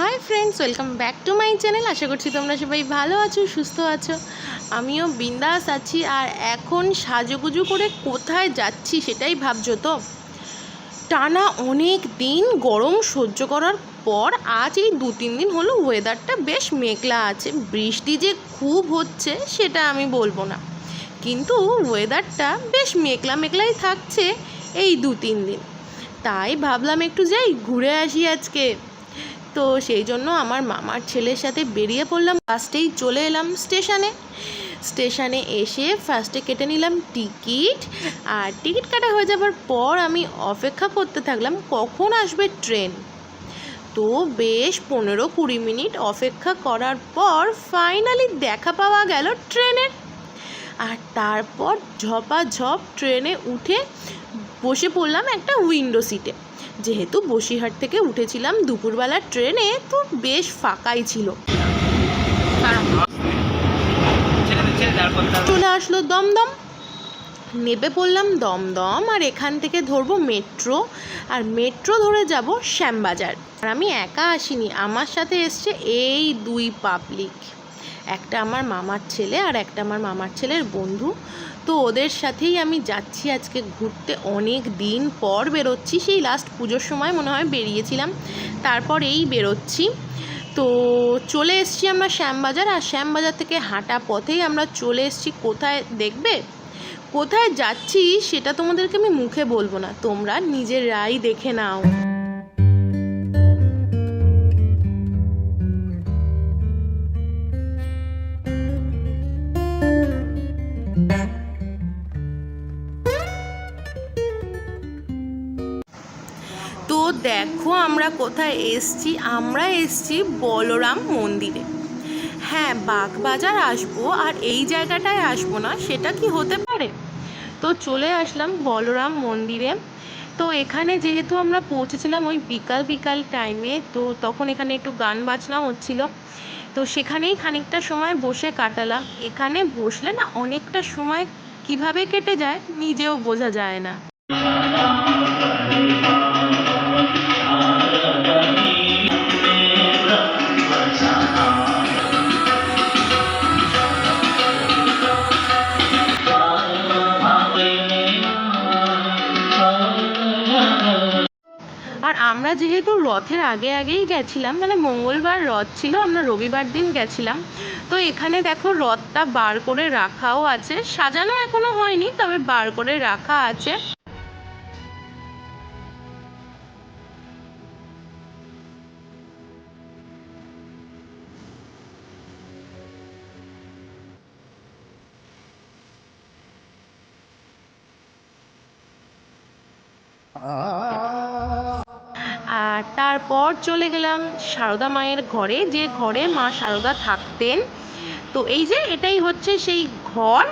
Hi friends welcome back to my channel আশা করছি তোমরা সবাই ভালো আছো, সুস্থ আছো। আমিও বিন্দাস আছি আর এখন সাজুগুজু করে কোথায় যাচ্ছি সেটাই ভাবছ তো? টানা অনেক দিন গরম সহ্য করার পর আজ এই দু তিন দিন হলো ওয়েদারটা বেশ মেঘলা আছে। বৃষ্টি যে খুব হচ্ছে সেটা আমি বলব না। কিন্তু ওয়েদারটা বেশ মেঘলা মেঘলাই থাকছে এই দু তিন দিন। তাই ভাবলাম একটু যাই, ঘুরে আসি আজকে। তো সেই জন্য আমার মামার ছেলের সাথে বেরিয়ে পড়লাম। ফার্স্টেই চলে এলাম স্টেশনে। স্টেশনে এসে ফার্স্টে কেটে নিলাম টিকিট। আর টিকিট কাটা হয়ে যাবার পর আমি অপেক্ষা করতে থাকলাম, কখন আসবে ট্রেন? তো বেশ পনেরো কুড়ি মিনিট অপেক্ষা করার পর ফাইনালি দেখা পাওয়া গেল ট্রেনের। আর তারপর ঝপাঝপ ট্রেনে উঠে বসে পড়লাম একটা উইন্ডো সিটে যেহেতু বসিরহাট থেকে উঠেছিলাম দুপুরবেলার ট্রেনে, তো বেশ ফাঁকাই ছিল। চলে আসলো দমদম। নেবে পড়লাম দমদম, আর এখান থেকে ধরবো মেট্রো। আর মেট্রো ধরে যাব শ্যামবাজার। আর আমি একা আসিনি, আমার সাথে এসছে এই দুই পাবলিক একটা আমার মামার ছেলে আর একটা আমার মামার ছেলের বন্ধু। তো ওদের সাথেই আমি যাচ্ছি আজকে ঘুরতে। অনেক দিন পর বেরোচ্ছি, সেই লাস্ট পুজোর সময় মনে হয় বেরিয়েছিলাম। তারপর এই বেরোচ্ছি। তো চলে এসছি আমরা শ্যামবাজার আর শ্যামবাজার থেকে হাঁটা পথেই আমরা চলে এসছি। কোথায় দেখবে? কোথায় যাচ্ছি সেটা তোমাদেরকে আমি মুখে বলব না। তোমরা নিজের রায় দেখে নাও। দেখো আমরা কোথায় এসছি। আমরা এসছি বলরাম মন্দিরে। হ্যাঁ বাগবাজার আসব, আর এই জায়গাটায় আসব না, সেটা কি হতে পারে? তো চলে আসলাম বলরাম মন্দিরে। তো এখানে যেহেতু আমরা পৌঁছেছিলাম ওই বিকাল বিকাল টাইমে তো তখন এখানে একটু গান বাজনা হচ্ছিল। তো সেখানেই খানিকটা সময় বসে কাটালাম। এখানে বসলে না অনেকটা সময় কীভাবে কেটে যায় নিজেও বোঝা যায় না। আমরা যেহেতু রথের আগে আগেই গেছিলাম মানে মঙ্গলবার রথ ছিল, আমরা রবিবার দিন গেছিলাম। তো এখানে দেখো রথটা বার করে রাখাও আছে। সাজানো এখনও হয়নি, তবে বার করে রাখা আছে। আর তারপর চলে গেলাম সারদা মায়ের ঘরে। যে ঘরে মা সারদা থাকতেন। তো এই যে এটাই হচ্ছে সেই ঘর।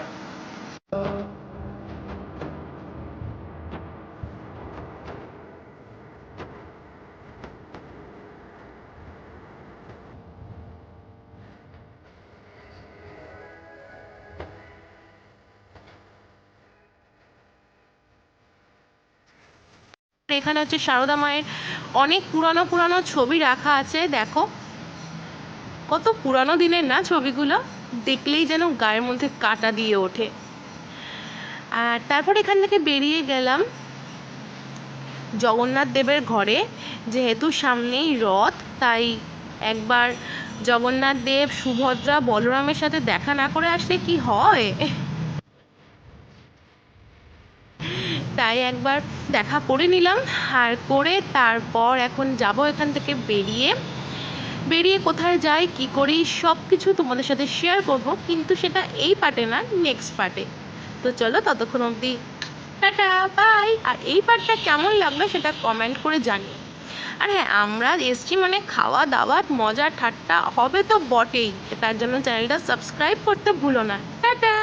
এখানে হচ্ছে সারদা মায়ের অনেক পুরানো পুরানো ছবি রাখা আছে, দেখো। কত পুরানো দিনের না ছবিগুলো? দেখলেই যেন গায়ের মধ্যে কাটা দিয়ে ওঠে। আর তারপর এখান থেকে বেরিয়ে গেলাম জগন্নাথ দেবের ঘরে। যেহেতু সামনেই রথ, তাই একবার জগন্নাথ দেব, সুভদ্রা, বলরামের সাথে দেখা না করে আসলে কি হয়? তাই একবার দেখা করে নিলাম আর করে তারপর এখন যাব এখান থেকে বেরিয়ে। বেরিয়ে কোথায় যাই, কি করি সব কিছু তোমাদের সাথে শেয়ার করব, কিন্তু সেটা এই পার্টে না নেক্সট পার্টে তো চলো ততক্ষণ অবধি টাটা বাই আর এই পার্টটা কেমন লাগল সেটা কমেন্ট করে জানিও। আর হ্যাঁ আমরা এসছি মানে খাওয়া দাওয়া, মজা, ঠাট্টা হবে তো বটেই। তার জন্য চ্যানেলটা সাবস্ক্রাইব করতে ভুলো না। টাটা!